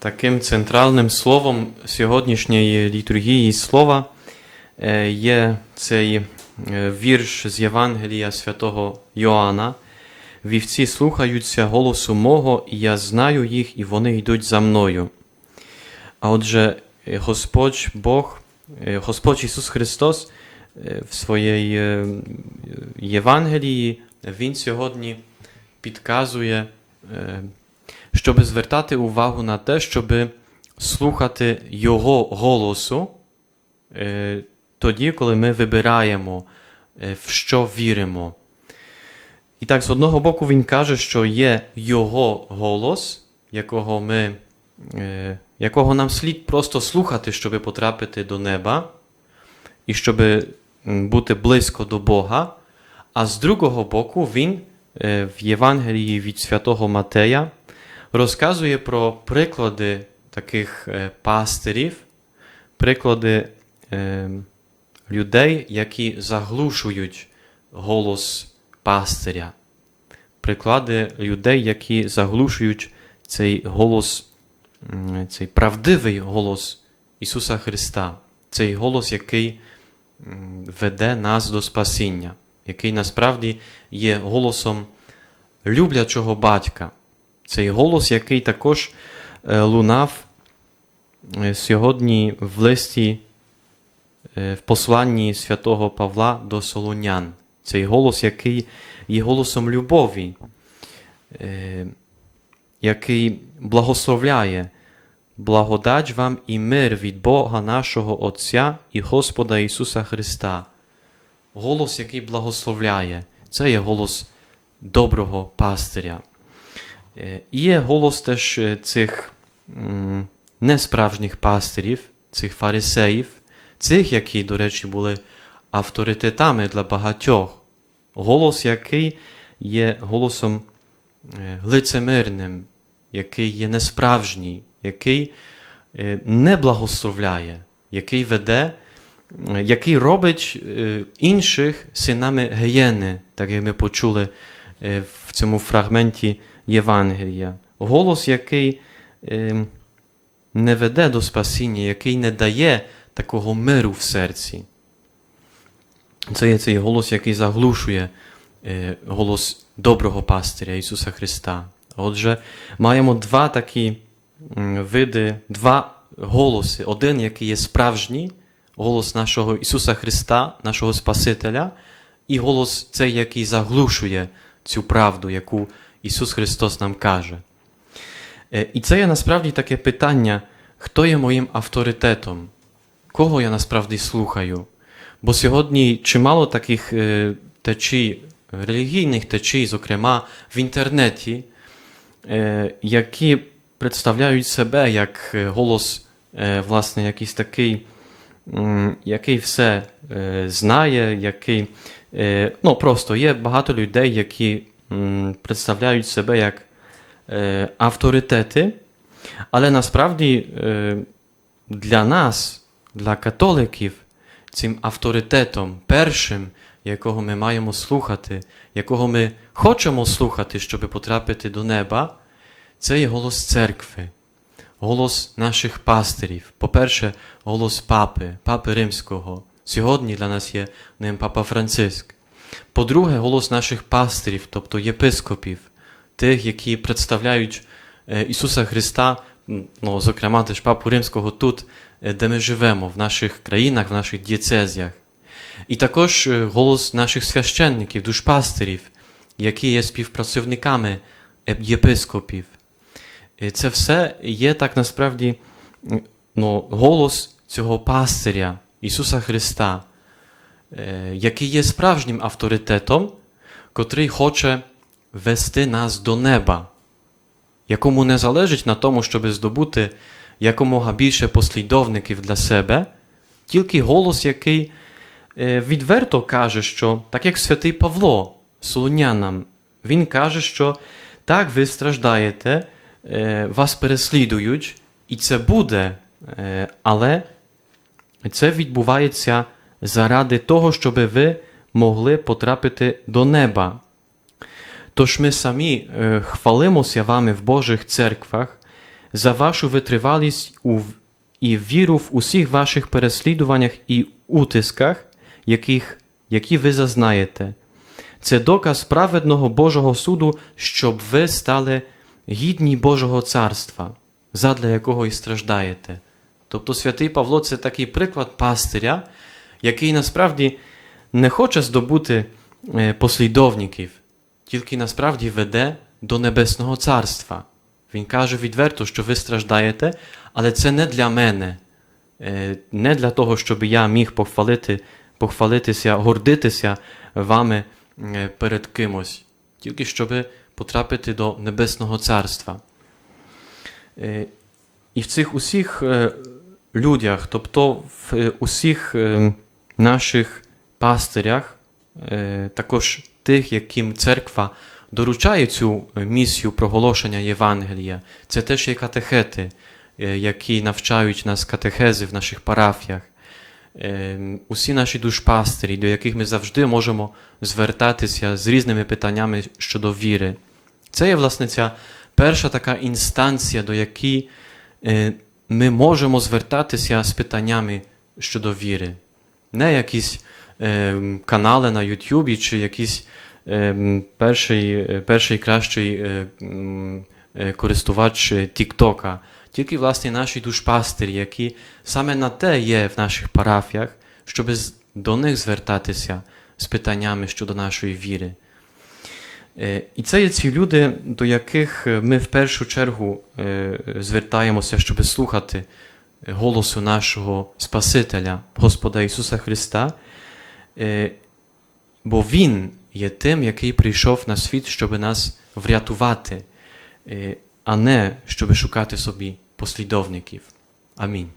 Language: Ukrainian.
Таким центральним словом сьогоднішньої літургії слова е, є цей е, вірш з Євангелія святого Йоанна. Вівці слухаються голосу мого, і я знаю їх, і вони йдуть за мною. А отже, е, Господь Бог, Господь Ісус Христос в своїй Євангелії Він сьогодні підказує, щоб звертати увагу на те, щоб слухати Його голосу е, тоді, коли ми вибираємо, е, в що віримо. І так, з одного боку, він каже, що є Його голос, якого, ми, е, якого нам слід просто слухати, щоб потрапити до неба, і щоб бути близько до Бога. А з другого боку, він в Євангелії від святого Матея розказує про приклади таких е, пастирів, приклади е, людей, які заглушують голос пастиря, приклади людей, які заглушують цей голос, цей правдивий голос Ісуса Христа, цей голос, який веде нас до спасіння, який насправді є голосом люблячого батька. Цей голос, який також е, лунав е, сьогодні в листі, е, в посланні святого Павла до Солонян. Цей голос, який є голосом любові, який благословляє, благодать вам і мир від Бога нашого Отця і Господа Ісуса Христа. Голос, який благословляє, це є голос доброго пастиря. Е, є голос теж е, цих несправжніх пастирів, цих фарисеїв, цих, які, до речі, були авторитетами для багатьох. Голос, який є голосом е, лицемирним, який є несправжній, який не благословляє, який веде, який робить інших синами гієни, так як ми почули в цьому фрагменті Євангелія. Голос, який е, не веде до спасіння, який не дає такого миру в серці. Це є цей голос, який заглушує е, голос доброго пастиря Ісуса Христа. Отже, маємо два такі види, два голоси. Один, який є справжній, голос нашого Ісуса Христа, нашого Спасителя, і голос цей, який заглушує цю правду, яку Ісус Христос нам каже. І це є насправді таке питання, хто є моїм авторитетом, кого я насправді слухаю. Бо сьогодні чимало таких течій, релігійних течій, зокрема в інтернеті, які представляють себе як голос, власне, якийсь такий, який все знає, який. Ну, просто є багато людей, які представляють себе як е, авторитети, але насправді е, для нас, для католиків, цим авторитетом, першим, якого ми маємо слухати, якого ми хочемо слухати, щоб потрапити до неба, це є голос церкви, голос наших пастирів. По-перше, голос папи, папи римського. Сьогодні для нас є ним папа Франциск. По-друге, голос наших пастирів, тобто єпископів, тих, які представляють е, Ісуса Христа, ну, зокрема теж папу Римського тут, е, де ми живемо, в наших країнах, в наших дієцезіях. І також е, голос наших священників, душпастерів, які є співпрацівниками єпископів. Це все є так насправді ну, голос цього пастиря Ісуса Христа, який є справжнім авторитетом, котрий хоче вести нас до неба, якому не залежить на тому, щоб здобути якомога більше послідовників для себе, тільки голос, який відверто каже, що так як святий Павло Солонянам, він каже, що так ви страждаєте, вас переслідують, і це буде, але це відбувається заради того, щоб ви могли потрапити до неба. Тож ми самі е, хвалимося вами в Божих церквах, за вашу витривалість і віру в усіх ваших переслідуваннях і утисках, яких, які ви зазнаєте. Це доказ праведного Божого суду, щоб ви стали гідні Божого царства, задля якого і страждаєте. Тобто святий Павло це такий приклад пастиря, який насправді не хоче здобути е, послідовників, тільки насправді веде до Небесного Царства. Він каже відверто, що ви страждаєте, але це не для мене, е, не для того, щоб я міг похвалити, похвалитися, гордитися вами е, перед кимось, тільки щоб потрапити до Небесного Царства. І в цих усіх людях, тобто в усіх е, наших пастирях, е, також тих, яким церква доручає цю е, місію проголошення Євангелія, це теж є катехети, е, які навчають нас катехези в наших парафіях. Усі наші душпастирі, до яких ми завжди можемо звертатися з різними питаннями щодо віри. Це є, власне, ця перша така інстанція, до якої ми можемо звертатися з питаннями щодо віри. Не якісь е, канали на Ютубі чи якийсь е, перший, перший кращий е, е, користувач Тіктока. Тільки, власне, наші душпастирі, які саме на те є в наших парафіях, щоб до них звертатися з питаннями щодо нашої віри. Е, І це є ці люди, до яких е, ми в першу чергу е, звертаємося, щоб слухати голосу нашого Спасителя, Господа Ісуса Христа, Е, бо Він є тим, який прийшов на світ, щоб нас врятувати, е, а не щоб шукати собі послідовників. Амінь.